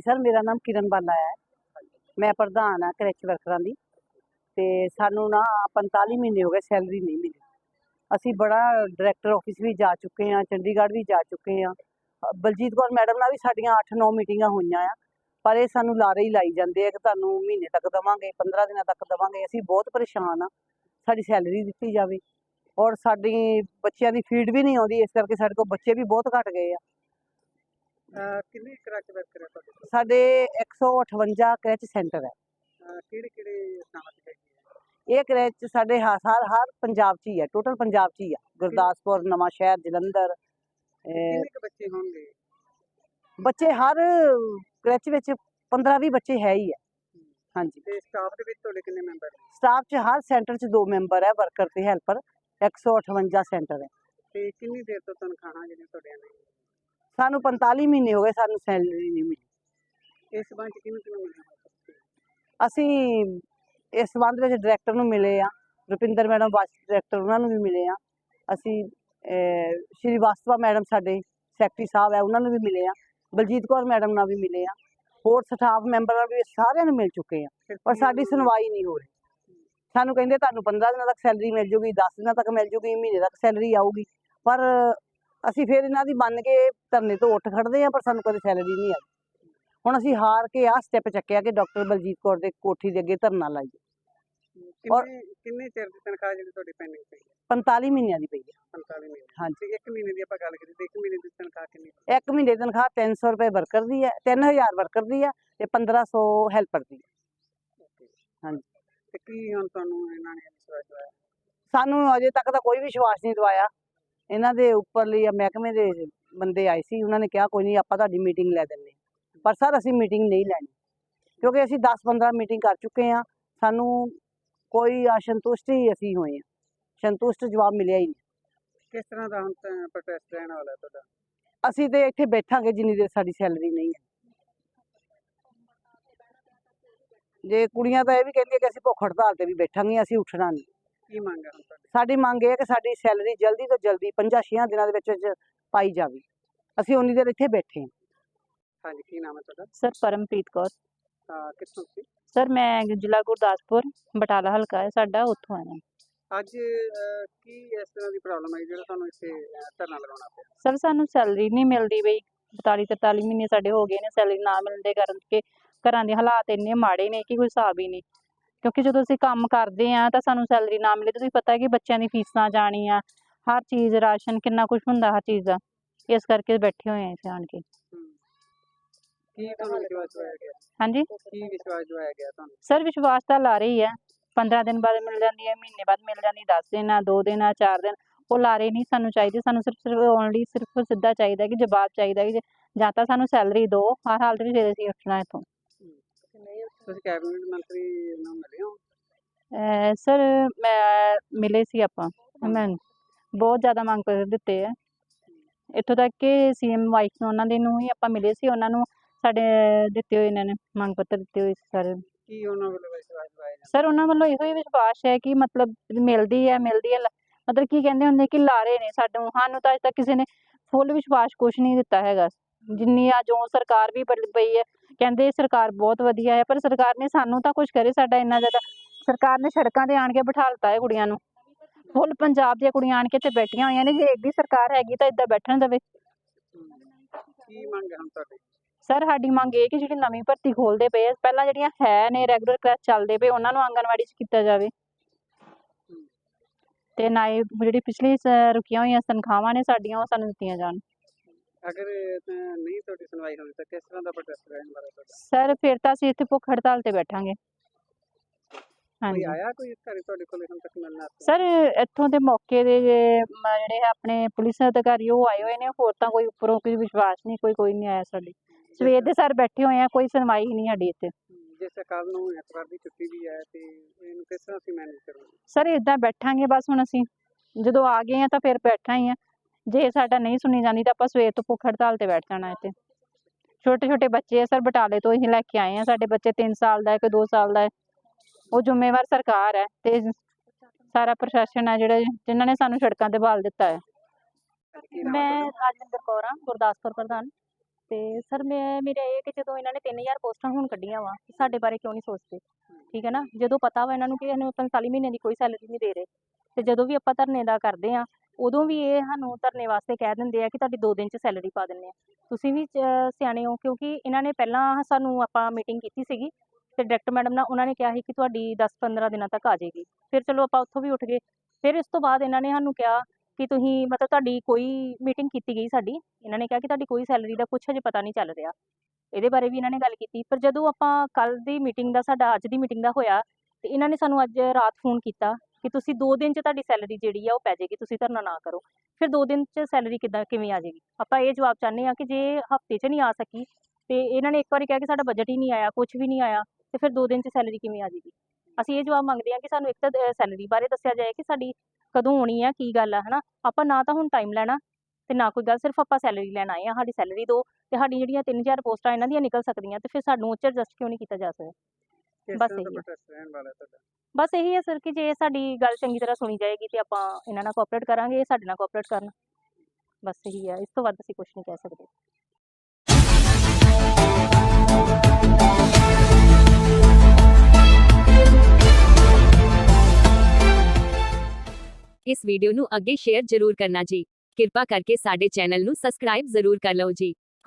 ਹਾਂਜੀ, ਸਰ, ਮੇਰਾ ਨਾਮ ਕਿਰਨ ਬਾਲਾ ਹੈ। ਮੈਂ ਪ੍ਰਧਾਨ ਆ ਕ੍ਰੈਚ ਵਰਕਰਾਂ ਦੀ। ਤੇ ਸਾਨੂੰ ਨਾ 45 ਮਹੀਨੇ ਹੋ ਗਏ ਸੈਲਰੀ ਨਹੀਂ ਮਿਲੀ। ਅਸੀਂ ਬੜਾ ਡਾਇਰੈਕਟਰ ਆਫਿਸ ਵੀ ਜਾ ਚੁੱਕੇ ਆ ਚੰਡੀਗੜ੍ਹ ਵੀ ਜਾ ਚੁੱਕੇ ਆ ਬਲਜੀਤ ਕੌਰ ਮੈਡਮ ਨਾਲ ਵੀ ਸਾਡੀਆਂ 8-9 ਮੀਟਿੰਗਾਂ ਹੋਈਆਂ ਆ। ਪਰ ਇਹ ਸਾਨੂੰ ਲਾਰੇ ਹੀ ਲਾਈ ਜਾਂਦੇ ਆ ਕਿ ਤੁਹਾਨੂੰ ਮਹੀਨੇ ਤੱਕ ਦਵਾਂਗੇ 15 ਦਿਨਾਂ ਤੱਕ ਦਵਾਂਗੇ। ਅਸੀਂ ਬਹੁਤ ਪਰੇਸ਼ਾਨ ਆ ਸਾਡੀ ਸੈਲਰੀ ਦਿੱਤੀ ਜਾਵੇ। ਔਰ ਸਾਡੀ ਬੱਚਿਆਂ ਦੀ ਫੀਡ ਵੀ ਨਹੀਂ ਆਉਂਦੀ, ਇਸ ਕਰਕੇ ਸਾਡੇ ਕੋਲ ਬੱਚੇ ਵੀ ਬਹੁਤ ਘਟ ਗਏ ਆ। ਵਰਕਰ ਹੈ ਤੁਹਾਡੇ ਸਾਡੇ 158 ਕ੍ਰੈਚ ਸੈਂਟਰ ਹੈ। ਕਿਹੜੇ ਕਿਹੜੇ ਥਾਵਾਂ ਤੇ ਹੈਗੀ ਹੈ? ਇਹ ਕ੍ਰੈਚ ਸਾਡੇ ਹ- ਹਰ ਹਰ ਪੰਜਾਬ 'ਚ ਹੀ ਹੈ ਟੋਟਲ ਪੰਜਾਬ 'ਚ ਹੀ ਆ ਗੁਰਦਾਸਪੁਰ ਨਵਾਂ ਸ਼ਹਿਰ ਜਲੰਧਰ ਅਹ ਕਿੰਨੇ ਕੁ ਬੱਚੇ ਹੋਣਗੇ? ਬੱਚੇ ਹਰ ਕ੍ਰੈਚ ਵਿੱਚ 15 20 ਬੱਚੇ ਹੈ ਹੀ ਹੈ। ਹਾਂਜੀ। ਤੇ ਸਟਾਫ ਦੇ ਵਿੱਚ ਤੁਹਾਡੇ ਕਿੰਨੇ ਮੈਂਬਰ ਸਟਾਫ 'ਚ ਹਰ ਸੈਂਟਰ 'ਚ ਦੋ ਮੈਂਬਰ ਹੈ ਵਰਕਰ ਤੇ ਹੈਲਪਰ 158 ਸੈਂਟਰ ਹੈ। ਤੇ ਕਿੰਨੀ ਦੇਰ ਤੋਂ ਤਨਖਾਹਾਂ ਜਿਹੜੀਆਂ ਤੁਹਾਡੀਆਂ ਨੇ? ਸਾਨੂੰ 45 ਮਹੀਨੇ ਹੋ ਗਏ ਸਾਨੂੰ ਸੈਲਰੀ ਨਹੀਂ ਮਿਲੀ। ਇਸ ਸੰਬੰਧ ਕਿਹਨੂੰ ਕਿਹਨੂੰ ਅਸੀਂ ਇਸ ਸੰਬੰਧ ਵਿੱਚ ਡਾਇਰੈਕਟਰ ਨੂੰ ਮਿਲੇ ਆ ਰੁਪਿੰਦਰ ਮੈਡਮ ਵਾਈਸ ਡਾਇਰੈਕਟਰ ਉਹਨਾਂ ਨੂੰ ਵੀ ਮਿਲੇ ਆ ਅਸੀਂ ਸ਼੍ਰੀ ਵਾਸਤਵਾ ਮੈਡਮ ਸਾਡੇ ਸੈਕਟਰੀ ਸਾਹਿਬ ਹੈ ਉਹਨਾਂ ਨੂੰ ਵੀ ਮਿਲੇ ਆ ਬਲਜੀਤ ਕੌਰ ਮੈਡਮ ਨਾਲ ਵੀ ਮਿਲੇ ਆ ਹੋਰ ਸਟਾਫ ਮੈਂਬਰਾਂ ਵੀ ਸਾਰਿਆਂ ਨੂੰ ਮਿਲ ਚੁੱਕੇ ਆ ਪਰ ਸਾਡੀ ਸੁਣਵਾਈ ਨਹੀਂ ਹੋ ਰਹੀ। ਸਾਨੂੰ ਕਹਿੰਦੇ ਤੁਹਾਨੂੰ 15 ਦਿਨਾਂ ਤੱਕ ਸੈਲਰੀ ਮਿਲ ਜੂਗੀ 10 ਦਿਨਾਂ ਤੱਕ ਮਿਲ ਜੂਗੀ ਮਹੀਨੇ ਤੱਕ ਸੈਲਰੀ ਆਊਗੀ। ਪਰ ਅਸੀਂ ਫਿਰ ਇਹਨਾਂ ਦੀ ਮੰਨ ਕੇ ਧਰਨੇ ਤੋਂ ਉੱਠ ਖੜਦੇ ਆ ਪਰ ਸਾਨੂੰ ਕਦੇ ਸੈਲਰੀ ਨਹੀਂ ਆਈ। ਹੁਣ ਅਸੀਂ ਹਾਰ ਕੇ ਆ ਸਟੈਪ ਚੱਕਿਆ ਕਿ ਡਾਕਟਰ ਬਲਜੀਤ ਕੌਰ ਦੇ ਕੋਠੀ ਦੇ ਅੱਗੇ ਧਰਨਾ ਲਾਈਏ। ਔਰ- ਕਿੰਨੇ ਕਿੰਨੇ ਚਿਰ ਦੀ ਤਨਖਾਹ ਜਿਹੜੀ ਤੁਹਾਡੀ ਪੈਂਡਿੰਗ ਪਈ ਹੈ? 45 ਮਹੀਨਿਆਂ ਦੀ ਪਈ 45 ਮਹੀਨੇ ਹਾਂਜੀ। ਤੇ ਇੱਕ ਮਹੀਨੇ ਦੀ ਆਪਾਂ ਗੱਲ ਕਰੀਏ ਤੇ ਇੱਕ ਮਹੀਨੇ ਦੀ ਤਨਖਾਹ ਕਿੰਨੀ ਹੈ ਇੱਕ ਮਹੀਨੇ ਦੀ ਤਨਖਾਹ 300 ਰੁਪਏ ਵਰਕਰ ਦੀ ਹੈ 3000 ਵਰਕਰ ਦੀ ਹੈ ਤੇ 1500 ਹੈਲਪਰ ਦੀ ਹੈ। ਹਾਂਜੀ। ਤੇ ਕੀ ਹੁਣ ਤੁਹਾਨੂੰ ਇਹਨਾਂ ਨੇ ਵਿਸ਼ਵਾਸ ਦਵਾਇਆ? ਸਾਨੂੰ ਅਜੇ ਤੱਕ ਤਾਂ ਕੋਈ ਵਿਸ਼ਵਾਸ ਨਹੀਂ ਦਵਾਇਆ। ਇਹਨਾਂ ਦੇ ਉੱਪਰਲੀ ਆ ਮਹਿਕਮੇ ਦੇ ਬੰਦੇ ਆਏ ਸੀ ਉਹਨਾਂ ਨੇ ਕਿਹਾ ਕੋਈ ਨਹੀਂ ਆਪਾਂ ਤੁਹਾਡੀ ਮੀਟਿੰਗ ਲੈ ਦਿੰਦੇ ਹਾਂ। ਪਰ ਸਰ ਅਸੀਂ ਮੀਟਿੰਗ ਨਹੀਂ ਲੈਣੀ ਕਿਉਂਕਿ ਅਸੀਂ 10-15 ਮੀਟਿੰਗ ਕਰ ਚੁੱਕੇ ਆ ਸਾਨੂੰ ਕੋਈ ਅਸੰਤੁਸ਼ਟ ਹੀ ਅਸੀਂ ਹੋਏ ਆ ਸੰਤੁਸ਼ਟ ਜਵਾਬ ਮਿਲਿਆ ਹੀ ਨਹੀਂ। ਕਿਸ ਤਰ੍ਹਾਂ ਦਾ ਹੁਣ ਪ੍ਰੋਟੈਸਟ ਰਹਿਣ ਵਾਲਾ ਤੁਹਾਡਾ? ਅਸੀਂ ਤੇ ਇੱਥੇ ਬੈਠਾਂਗੇ ਜਿੰਨੀ ਦੇਰ ਸਾਡੀ ਸੈਲਰੀ ਨਹੀਂ ਹੈ। ਜੇ ਕੁੜੀਆਂ ਤਾਂ ਇਹ ਵੀ ਕਹਿੰਦੀਆਂ ਕਿ ਅਸੀਂ ਭੁੱਖ ਹੜਤਾਲ ਤੇ ਵੀ ਬੈਠਾਂਗੀਆਂ ਅਸੀਂ ਉੱਠਣਾ ਨਹੀਂ। ਕੀ ਮੰਗ ਹੈ ਹੁਣ ਤੁਹਾਡੀ? ਸਾਡੀ ਮੰਗ ਇਹ ਹੈ ਕਿ ਸਾਡੀ ਸੈਲਰੀ ਜਲਦੀ ਤੋਂ ਜਲਦੀ 5-6 ਦਿਨਾਂ ਦੇ ਵਿੱਚ ਵਿੱਚ ਪਾਈ ਜਾਵੇ। ਅਸੀਂ ਉਨੀ ਦੇਰ ਇੱਥੇ ਬੈਠੇ ਹਾਂ। ਹਾਂਜੀ ਕੀ ਨਾਮ ਹੈ ਤੁਹਾਡਾ? ਸਰ ਪਰਮਪ੍ਰੀਤ ਕੌਰ। ਅਹ ਕਿੱਥੋਂ ਸੀ? ਸਰ ਮੈਂ ਜ਼ਿਲ੍ਹਾ ਗੁਰਦਾਸਪੁਰ ਬਟਾਲਾ ਹਲਕਾ ਹੈ ਸਾਡਾ ਉੱਥੋਂ ਆਇਆ ਅੱਜ ਅਹ, ਕੀ ਇਸ ਤਰ੍ਹਾਂ ਦੀ ਪ੍ਰੋਬਲਮ ਹੈ ਜਿਹੜਾ ਤੁਹਾਨੂੰ ਇੱਥੇ ਅਹ, ਧਰਨਾ ਲਗਾਉਣਾ ਪਿਆ? ਸਰ ਸਾਨੂੰ ਸੈਲਰੀ ਨਹੀਂ ਮਿਲਦੀ ਬਈ। 42 43 ਮਹੀਨੇ ਸਾਡੇ ਹੋ ਗਏ ਨੇ ਸੈਲਰੀ ਨਾ ਮਿਲਣ ਦੇ ਕਾਰਨ ਕਿ ਘਰਾਂ ਦੇ ਹਾਲਾਤ ਇੰਨੇ ਮਾੜੇ ਨੇ ਕਿ ਕੋਈ ਹਿਸਾਬ ਹੀ ਨਹੀਂ। ਕਿਉਂਕਿ ਜਦੋਂ ਅਸੀਂ ਕੰਮ ਕਰਦੇ ਆ ਤਾਂ ਸਾਨੂੰ ਸੈਲਰੀ ਨਾ ਮਿਲੇ। ਤੁਸੀਂ ਪਤਾ ਹੈ ਕਿ ਬੱਚਿਆਂ ਦੀ ਫੀਸਾਂ ਜਾਣੀਆਂ ਹਰ ਚੀਜ਼ ਰਾਸ਼ਨ ਕਿੰਨਾ ਕੁਝ ਹੁੰਦਾ ਹਰ ਚੀਜ਼ ਦਾ। ਇਸ ਕਰਕੇ ਬੈਠੇ ਹੋਏ ਆ ਇੱਥੇ ਆਣ ਕੇ। ਹੂੰ। ਕੀ ਤੁਹਾਨੂੰ ਵਿਸ਼ਵਾਸ ਦਵਾਇਆ ਗਿਆ? ਹਾਂਜੀ? ਕੀ ਵਿਸ਼ਵਾਸ ਦਵਾਇਆ ਗਿਆ ਤੁਹਾਨੂੰ? ਸਰ ਵਿਸ਼ਵਾਸ ਤਾਂ ਲਾ ਰਹੀ ਹੈ। 15 ਦਿਨ ਬਾਅਦ ਮਿਲ ਜਾਂਦੀ ਹੈ ਮਹੀਨੇ ਬਾਅਦ ਮਿਲ ਜਾਂਦੀ 10 ਦਿਨ ਆ 2 ਦਿਨ ਆ 4 ਦਿਨ। ਉਹ ਲਾਰੇ ਨਹੀਂ ਸਾਨੂੰ ਚਾਹੀਦੇ। ਸਾਨੂੰ ਸਿਰਫ ਸਿਰਫ ਓਨਲੀ ਸਿਰਫ ਸਿੱਧਾ ਚਾਹੀਦਾ ਕਿ ਜਵਾਬ ਚਾਹੀਦਾ ਕਿ ਜੇ- ਤਾਂ ਸਾਨੂੰ ਸੈਲਰੀ ਦਿਓ। ਹਰ ਹਾਲਤ ਵਿੱਚ ਅਸੀਂ ਉੱਠਣਾ ਇੱਥੋਂ। ਤੁਸੀਂ ਕੈਬਨਿਟ ਮੰਤਰੀ ਨੂੰ ਮਿਲੇ ਹੋ? ਅਹ ਸਰ ਮੈਂ ਮਿਲੇ ਸੀ ਆਪਾਂ ਮੈਂ ਬਹੁਤ ਜ਼ਿਆਦਾ ਮੰਗ ਪੱਤਰ ਦਿੱਤੇ ਆ। ਇੱਥੋਂ ਤੱਕ ਕਿ ਸੀਐਮ ਵਾਈਫ ਨੂੰ ਉਹਨਾਂ ਦੇ ਨੂੰ ਹੀ ਆਪਾਂ ਮਿਲੇ ਸੀ ਉਹਨਾਂ ਨੂੰ ਸਾਡੇ ਦਿੱਤੇ ਹੋਏ ਇਹਨਾਂ ਨੇ ਮੰਗ ਪੱਤਰ ਦਿੱਤੇ ਹੋਏ ਸੀ ਸਾਰੇ। ਕੀ ਉਹਨਾਂ ਵੱਲੋਂ ਵਿਸ਼ਵਾਸ ਦਵਾਇਆ ਜਾਂਦਾ? ਸਰ ਉਹਨਾਂ ਵੱਲੋਂ ਇਹੋ ਹੀ ਵਿਸ਼ਵਾਸ ਹੈ ਕਿ ਮਤਲਬ ਮਿਲਦੀ ਹੈ ਮਿਲਦੀ ਹੈ ਲ- ਮਤਲਬ ਕੀ ਕਹਿੰਦੇ ਹੁੰਦੇ ਕਿ ਲਾਰੇ ਨੇ ਸਾਨੂੰ ਸਾਨੂੰ ਤਾਂ ਅਜੇ ਤੱਕ ਕਿਸੇ ਨੇ ਫੁੱਲ ਵਿਸ਼ਵਾਸ ਕੁਛ ਨਹੀਂ ਦਿੱਤਾ ਹੈਗਾ। ਜਿੰਨੀ ਆ ਜੋ ਸਰਕਾਰ ਵੀ ਬਦਲ ਪਈ ਹੈ ਕਹਿੰਦੇ ਸਰਕਾਰ ਬਹੁਤ ਵਧੀਆ ਹੈ ਪਰ ਸਰਕਾਰ ਨੇ ਸਾਨੂੰ ਤਾਂ ਕੁਝ ਕਰੇ ਸਾਡਾ ਇੰਨਾ ਜ਼ਿਆਦਾ। ਸਰਕਾਰ ਨੇ ਸੜਕਾਂ ਤੇ ਆਣ ਕੇ ਬਿਠਾਲਤਾ ਹੈ ਕੁੜੀਆਂ ਨੂੰ। ਫੁੱਲ ਪੰਜਾਬ ਦੀਆਂ ਕੁੜੀਆਂ ਆਣ ਕੇ ਇੱਥੇ ਬੈਠੀਆਂ ਹੋਈਆਂ ਨੇ ਜੇ ਏਡੀ ਸਰਕਾਰ ਹੈਗੀ ਤਾਂ ਇੱਦਾਂ ਬੈਠਣ ਦੇਵੇ। ਕੀ ਮੰਗ ਹੈ ਹੁਣ ਤੁਹਾਡੀ? ਸਰ ਸਾਡੀ ਮੰਗ ਇਹ ਕਿ ਜਿਹੜੀ ਨਵੀਂ ਭਰਤੀ ਖੋਲਦੇ ਪਏ ਆ ਪਹਿਲਾਂ ਜਿਹੜੀਆਂ ਹੈ ਨੇ ਰੈਗੂਲਰ ਕਲਾਸ ਚੱਲਦੇ ਪਏ ਉਹਨਾਂ ਨੂੰ ਆਂਗਣਵਾੜੀ 'ਚ ਕੀਤਾ ਜਾਵੇ। ਤੇ ਨਾਲੇ ਜਿਹੜੀ ਪਿਛਲੀ ਰੁਕੀਆਂ ਹੋਈਆਂ ਤਨਖਾਹਾਂ ਨੇ ਸਾਡੀਆਂ ਉਹ ਸਾਨੂੰ ਦਿੱਤੀਆਂ ਜਾਣ। ਅਗਰ ਨਹੀਂ ਤੁਹਾਡੀ ਸੁਣਵਾਈ ਹੋਈ ਤਾਂ ਕਿਸ ਤਰ੍ਹਾਂ ਦਾ ਪ੍ਰੋਟੈਸਟ ਰਹਿਣ ਵਾਲਾ ਤੁਹਾਡਾ? ਸਰ ਫਿਰ ਤਾਂ ਅਸੀਂ ਇੱਥੇ ਭੁੱਖ ਹੜਤਾਲ ਤੇ ਬੈਠਾਂਗੇ। ਹਾਂਜੀ। ਆਇਆ ਕੋਈ ਘਰੇ ਤੁਹਾਡੇ ਕੋਲ ਹੁਣ ਤੱਕ ਮਿਲਣ ਸਰ ਇੱਥੋਂ ਦੇ ਮੌਕੇ ਦੇ ਜੇ ਜਿਹੜੇ ਆਪਣੇ ਪੁਲਿਸ ਅਧਿਕਾਰੀ ਉਹ ਆਏ ਹੋਏ ਨੇ ਹੋਰ ਤਾਂ ਕੋਈ ਉੱਪਰੋਂ ਕੋਈ ਵਿਸ਼ਵਾਸ ਨਹੀਂ ਕੋਈ ਕੋਈ ਨਹੀਂ ਆਇਆ ਸਾਡੇ। ਸਵੇਰ ਦੇ ਸਰ ਬੈਠੇ ਹੋਏ ਆ ਕੋਈ ਸੁਣਵਾਈ ਨਹੀਂ ਸਾਡੀ ਇੱਥੇ। ਜਿਸ ਕੱਲ ਨੂੰ ਐਤਵਾਰ ਦੀ ਛੁੱਟੀ ਵੀ ਹੈ ਤੇ ਇਹਨੂੰ ਕਿਸ ਤਰ੍ਹਾਂ ਅਸੀਂ ਮੈਨੇਜ ਕਰਾਂਗੇ ਸਰ ਇਦਾਂ ਬੈਠਾਂਗੇ ਬਸ ਹੁਣ ਅਸੀਂ। ਜਦੋਂ ਆ ਗਏ ਆ ਤਾਂ ਫਿਰ ਬੈਠਣਾ ਹੀ ਆ। ਜੇ ਸਾਡਾ ਨਹੀਂ ਸੁਣੀ ਜਾਂਦੀ ਤਾਂ ਆਪਾਂ ਸਵੇਰ ਤੋਂ ਭੁੱਖ ਹੜਤਾਲ ਤੇ ਬੈਠ ਜਾਣਾ ਇੱਥੇ। ਛੋਟੇ ਛੋਟੇ ਬੱਚੇ ਆ, ਸਰ ਬਟਾਲੇ ਤੋਂ ਹੀ ਲੈ ਕੇ ਆਏ ਆ। ਸਾਡੇ ਬੱਚੇ 3 ਸਾਲ ਦਾ ਹੈ ਕੋਈ 2 ਸਾਲ ਦਾ ਹੈ। ਉਹ ਜ਼ਿੰਮੇਵਾਰ ਸਰਕਾਰ ਹੈ ਤੇ ਸਾਰਾ ਪ੍ਰਸ਼ਾਸਨ ਹੈ ਜਿਹੜਾ ਜਿਨ੍ਹਾਂ ਨੇ ਸਾਨੂੰ ਸੜਕਾਂ ਤੇ ਬਾਲ ਦਿੱਤਾ ਹੈ। ਮੈਂ ਰਾਜਿੰਦਰ ਕੌਰ ਹਾਂ, ਗੁਰਦਾਸਪੁਰ ਪ੍ਰਧਾਨ। ਤੇ ਸਰ ਮੈਂ, ਮੇਰਾ ਇਹ ਕਿ ਜਦੋਂ ਇਹਨਾਂ ਨੇ 3000 ਪੋਸਟਾਂ ਹੁਣ ਕੱਢੀਆਂ ਵਾ ਸਾਡੇ ਬਾਰੇ ਕਿਉਂ ਨਹੀਂ ਸੋਚਦੇ? ਠੀਕ ਹੈ ਨਾ? ਜਦੋਂ ਪਤਾ ਵਾ ਇਹਨਾਂ ਨੂੰ ਕਿ ਇਹਨੂੰ 45 ਮਹੀਨੇ ਦੀ ਕੋਈ ਸੈਲਰੀ ਨਹੀਂ ਦੇ ਰਹੇ। ਤੇ ਜਦੋਂ ਵੀ ਆਪਾਂ ਧਰਨੇ ਦਾ ਕਰਦੇ ਆ ਉਦੋਂ ਵੀ ਇਹ ਸਾਨੂੰ ਧਰਨੇ ਵਾਸਤੇ ਕਹਿ ਦਿੰਦੇ ਆ ਕਿ ਤੁਹਾਡੀ 2 ਦਿਨ ਚ ਸੈਲਰੀ ਪਾ ਦਿੰਨੇ ਆ। ਤੁਸੀਂ ਵੀ ਸਿਆਣੇ ਹੋ ਕਿਉਂਕਿ ਇਹਨਾਂ ਨੇ ਪਹਿਲਾਂ ਸਾਨੂੰ ਆਪਾਂ ਮੀਟਿੰਗ ਕੀਤੀ ਸੀਗੀ ਤੇ ਡਾਇਰੈਕਟਰ ਮੈਡਮ ਨਾਲ ਉਹਨਾਂ ਨੇ ਕਿਹਾ ਸੀ ਕਿ ਤੁਹਾਡੀ 10-15 ਦਿਨਾਂ ਤੱਕ ਆ ਜਾਏਗੀ। ਫਿਰ ਚਲੋ ਆਪਾਂ ਉੱਥੋਂ ਵੀ ਉੱਠ ਗਏ। ਫਿਰ ਇਸ ਤੋਂ ਬਾਅਦ ਇਹਨਾਂ ਨੇ ਸਾਨੂੰ ਕਿਹਾ ਕਿ ਤੁਸੀਂ ਮਤਲਬ ਤੁਹਾਡੀ ਕੋਈ ਮੀਟਿੰਗ ਕੀਤੀ ਗਈ ਸਾਡੀ। ਇਹਨਾਂ ਨੇ ਕਿਹਾ ਕਿ ਤੁਹਾਡੀ ਕੋਈ ਸੈਲਰੀ ਦਾ ਕੁਛ ਹਜੇ ਪਤਾ ਨਹੀਂ ਚੱਲ ਰਿਹਾ। ਇਹਦੇ ਬਾਰੇ ਵੀ ਇਹਨਾਂ ਨੇ ਗੱਲ ਕੀਤੀ। ਪਰ ਜਦੋਂ ਆਪਾਂ ਕੱਲ ਦੀ ਮੀਟਿੰਗ ਦਾ, ਸਾਡਾ ਅੱਜ ਦੀ ਮੀਟਿੰਗ ਦਾ ਹੋਇਆ ਤੇ ਇਹਨਾਂ ਨੇ ਸਾਨੂੰ ਅੱਜ ਰਾਤ ਫੋਨ ਕੀਤਾ ਕਿ ਤੁਸੀਂ 2 ਦਿਨ 'ਚ ਤੁਹਾਡੀ ਸੈਲਰੀ ਜਿਹੜੀ ਆ ਉਹ ਪੈ ਜਾਏਗੀ, ਤੁਸੀਂ ਧਰਨਾ ਨਾ ਕਰੋ। ਫਿਰ 2 ਦਿਨ 'ਚ ਸੈਲਰੀ ਕਿੱਦਾਂ, ਕਿਵੇਂ ਆ ਜਾਏਗੀ? ਆਪਾਂ ਇਹ ਜਵਾਬ ਚਾਹੁੰਦੇ ਆ ਕਿ ਜੇ ਹਫ਼ਤੇ 'ਚ ਨਹੀਂ ਆ ਸਕੀ, ਤੇ ਇਹਨਾਂ ਨੇ ਇੱਕ ਵਾਰੀ ਕਿਹਾ ਕਿ ਸਾਡਾ ਬਜਟ ਹੀ ਨਹੀਂ ਆਇਆ ਕੁਝ ਵੀ ਨਹੀਂ ਆਇਆ, ਤੇ ਫਿਰ 2 ਦਿਨ 'ਚ ਸੈਲਰੀ ਕਿਵੇਂ ਆ ਜਾਏਗੀ? ਅਸੀਂ ਇਹ ਜਵਾਬ ਮੰਗਦੇ ਆ ਕਿ ਸਾਨੂੰ ਇੱਕ ਤਾਂ ਸੈਲਰੀ ਬਾਰੇ ਦੱਸਿਆ ਜਾਏ ਕਿ ਸਾਡੀ ਕਦੋਂ ਆਉਣੀ ਆ, ਕੀ ਗੱਲ ਆ, ਹਨਾ? ਆਪਾਂ ਨਾ ਤਾਂ ਹੁਣ ਟਾਈਮ ਲੈਣਾ, ਤੇ ਨਾ ਕੋਈ ਗੱਲ, ਸਿਰਫ ਆਪਾਂ ਸੈਲਰੀ ਲੈਣ ਆਏ ਆ ਸਾਡੀ ਸੈਲਰੀ ਦੋ, ਤੇ ਸਾਡੀ ਜਿਹੜੀਆਂ 3000 ਪੋਸਟਾਂ, ਇਹਨਾਂ ਦੀਆਂ ਨਿਕਲ ਸਕਦੀਆਂ, ਤੇ ਫਿਰ ਸਾਨੂੰ ਉੱਚ ਐਡਜਸਟ ਕਿਉਂ ਨਹੀਂ ਕੀਤਾ ਜਾ ਸਕਦਾ? ਬਸ ਤਰ੍ਹਾਂ ਦਾ ਇਹੀ ਆ। ਪ੍ਰੋਟੈਸਟ ਰਹਿਣ ਵਾਲਾ ਹੈ ਤੁਹਾਡਾ ਬਸ ਇਹੀ ਹੈ ਸਰ ਕਿ ਜੇ ਸਾਡੀ ਗੱਲ ਚੰਗੀ ਤਰ੍ਹਾਂ ਸੁਣੀ ਜਾਏਗੀ ਤੇ ਆਪਾਂ ਇਹਨਾਂ ਨਾਲ ਕੋਆਪਰੇਟ ਕਰਾਂਗੇ ਇਹ ਸਾਡੇ ਨਾਲ ਕੋਆਪਰੇਟ ਕਰਨ ਬਸ ਇਹੀ ਹੈ ਇਸ ਤੋਂ ਵੱਧ ਅਸੀਂ ਕੁਝ ਨਹੀਂ ਕਹਿ ਸਕਦੇ ਇਸ ਵੀਡੀਓ ਨੂੰ ਅੱਗੇ ਸ਼ੇਅਰ ਜ਼ਰੂਰ ਕਰਨਾ ਜੀ ਕਿਰਪਾ ਕਰਕੇ ਸਾਡੇ ਚੈਨਲ ਨੂੰ ਸਬਸਕ੍ਰਾਈਬ ਜ਼ਰੂਰ ਕਰ ਲਓ ਜੀ